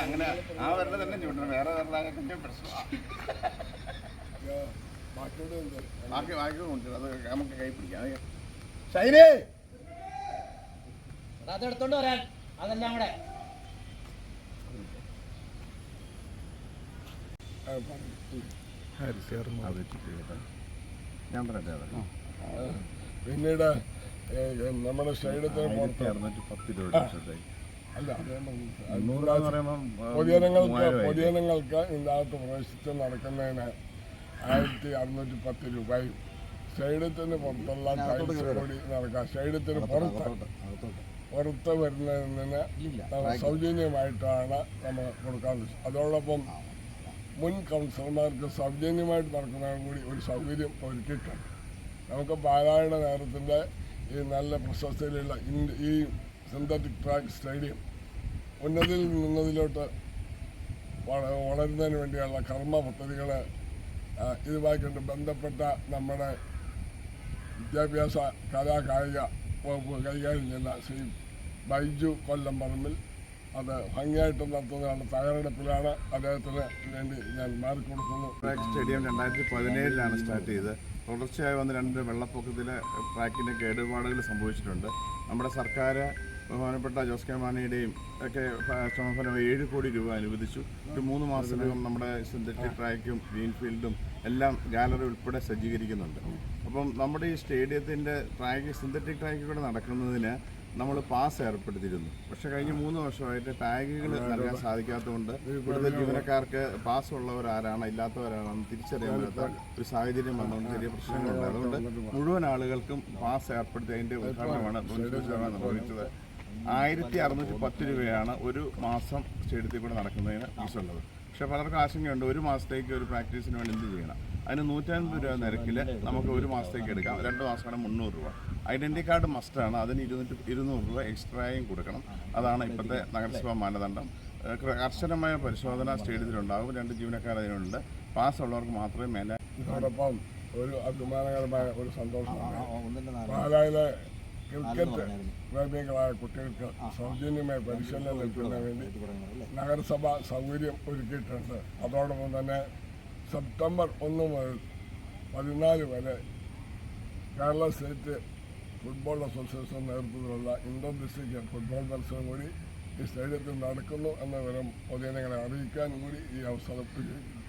അങ്ങനെ ആ വരല തന്നെ ചൂണ്ടണം വേറെ വരലാകട്ടെ പ്രശ്നമാണ് ബാക്കി ബാക്കി കൊണ്ട് അത് നമുക്ക് കൈ പിടിക്കാം ഷൈനേ അത് എടുത്തോണ്ട് വരാൻ അതെല്ലാം കൂടെ Thank പറഞ്ഞു. ഞാൻ പറയട്ടെ പിന്നീട് നമ്മുടെ സ്റ്റേഡിയത്തിന് പുറത്ത് അറുന്നൂറ്റി പത്ത് രൂപ അല്ല പൊതുജനങ്ങൾക്ക് പൊതുജനങ്ങൾക്ക് ഇതിനകത്ത് പ്രവേശിച്ച് നടക്കുന്നതിന് ആയിരത്തി അറുന്നൂറ്റി പത്ത് രൂപയും സ്റ്റേഡിയത്തിന് പുറത്തുള്ള ടൈൽസ് കൂടി നടക്കാം. സ്റ്റേഡിയത്തിന് പുറത്ത് പുറത്ത് വരുന്നതിന് സൗജന്യമായിട്ടാണ് നമ്മൾ കൊടുക്കാൻ. അതോടൊപ്പം മുൻ കൗൺസിലർമാർക്ക് സൗജന്യമായിട്ട് നടക്കുന്നതാണ് കൂടി ഒരു സൗകര്യം ഒരുക്കിയിട്ടുണ്ട് നമുക്ക് പാലായുടെ നേരത്തിന്റെ ഈ നല്ല പ്രശസ്തിയിലുള്ള ഈ സിന്തറ്റിക് ട്രാക്ക് സ്റ്റേഡിയം ഉന്നതിൽ നിന്നതിലോട്ട് വളരുന്നതിന് വേണ്ടിയുള്ള കർമ്മ പദ്ധതികൾ ഇതുമായിക്കൊണ്ട് ബന്ധപ്പെട്ട നമ്മുടെ വിദ്യാഭ്യാസ കലാ കായിക വകുപ്പ് കൈകാര്യം ചെയ്യുന്ന ശ്രീ ബൈജു കൊല്ലം പറമ്പിൽ അത് ഭംഗിയായിട്ട് നടത്തുന്നതാണ് തയ്യാറെടുപ്പിലാണ് അദ്ദേഹത്തിന് വേണ്ടി ഞാൻ മാറിക്കൊടുക്കുന്നു. ട്രാക്ക് സ്റ്റേഡിയം രണ്ടായിരത്തി പതിനേഴിലാണ് സ്റ്റാർട്ട് ചെയ്തത്. തുടർച്ചയായി വന്ന രണ്ട് വെള്ളപ്പൊക്കത്തിലെ ട്രാക്കിന്റെ കേടുപാടുകൾ സംഭവിച്ചിട്ടുണ്ട്. നമ്മുടെ സർക്കാർ ബഹുമാനപ്പെട്ട ജോസ് കെ മാണിയുടെയും ഒക്കെ ശ്രമഫലമായി ഏഴ് കോടി രൂപ അനുവദിച്ചു. ഒരു മൂന്ന് മാസത്തിനകം നമ്മുടെ സിന്തറ്റിക് ട്രാക്കും ഗ്രീൻഫീൽഡും എല്ലാം ഗാലറി ഉൾപ്പെടെ സജ്ജീകരിക്കുന്നുണ്ട്. അപ്പം നമ്മുടെ ഈ സ്റ്റേഡിയത്തിന്റെ ട്രാക്ക് സിന്തറ്റിക് ട്രാക്കിൽ കൂടെ നടക്കുന്നതിന് നമ്മൾ പാസ് ഏർപ്പെടുത്തിയിരുന്നു. പക്ഷെ കഴിഞ്ഞ മൂന്ന് വർഷമായിട്ട് ടാഗുകൾ നൽകാൻ സാധിക്കാത്തതുകൊണ്ട് ഇവിടുത്തെ ജീവനക്കാർക്ക് പാസ് ഉള്ളവർ ആരാണ് ഇല്ലാത്തവരാണെന്ന് തിരിച്ചറിയാൻ പറ്റാത്ത ഒരു സാഹചര്യം വന്നുകൊണ്ട് ചെറിയ പ്രശ്നങ്ങളുണ്ട്. അതുകൊണ്ട് മുഴുവൻ ആളുകൾക്കും പാസ് ഏർപ്പെടുത്തി അതിന്റെ ഉദ്ഘാടനമാണ് നിർവഹിച്ചത്. ആയിരത്തി അറുന്നൂറ്റി പത്ത് രൂപയാണ് ഒരു മാസം സ്റ്റേഡിയത്തിൽ കൂടെ നടക്കുന്നതിന് ഫീസുള്ളത് പക്ഷെ പലർക്കും ആശങ്കയുണ്ട്. ഒരു മാസത്തേക്ക് ഒരു പ്രാക്ടീസിന് വേണ്ടി എന്ത് ചെയ്യണം? അതിന് നൂറ്റൻപത് രൂപ നിരക്കിൽ നമുക്ക് ഒരു മാസത്തേക്ക് എടുക്കാം. രണ്ട് മാസമാണ് മുന്നൂറ് രൂപ. ഐഡന്റി കാർഡ് മസ്റ്റാണ് അതിന് ഇരുന്നൂറ്റി ഇരുന്നൂറ് രൂപ എക്സ്ട്രായും കൊടുക്കണം. അതാണ് ഇപ്പോഴത്തെ നഗരസഭാ മാനദണ്ഡം. കർശനമായ പരിശോധന സ്റ്റേഡിയത്തിലുണ്ടാകും രണ്ട് ജീവനക്കാരതിനുണ്ട് പാസ് ഉള്ളവർക്ക് മാത്രമേ മേലെ ഒരു അഭിമാനകരമായ ഒരു സന്തോഷമാണ് പാലായിലെ ക്രിക്കറ്റ് പ്രേമികളായ കുട്ടികൾക്ക് സൗജന്യമായ പരിശീലനം നൽകുന്നതിന് വേണ്ടി നഗരസഭ സൗകര്യം ഒരുക്കിയിട്ടുണ്ട്. അതോടൊപ്പം തന്നെ സെപ്റ്റംബർ ഒന്ന് മുതൽ പതിനാല് വരെ കേരള സ്റ്റേറ്റ് ഫുട്ബോൾ അസോസിയേഷൻ നേതൃത്വത്തിലുള്ള ഇന്റർ ഡിസ്ട്രിക്ട് ഫുട്ബോൾ മത്സരം കൂടി ഈ സ്റ്റേഡിയത്തിൽ നടക്കുന്നു എന്ന വിവരം പൊതുജനങ്ങളെ അറിയിക്കാൻ കൂടി ഈ അവസരത്തിൽ ഉപയോഗിക്കുന്നു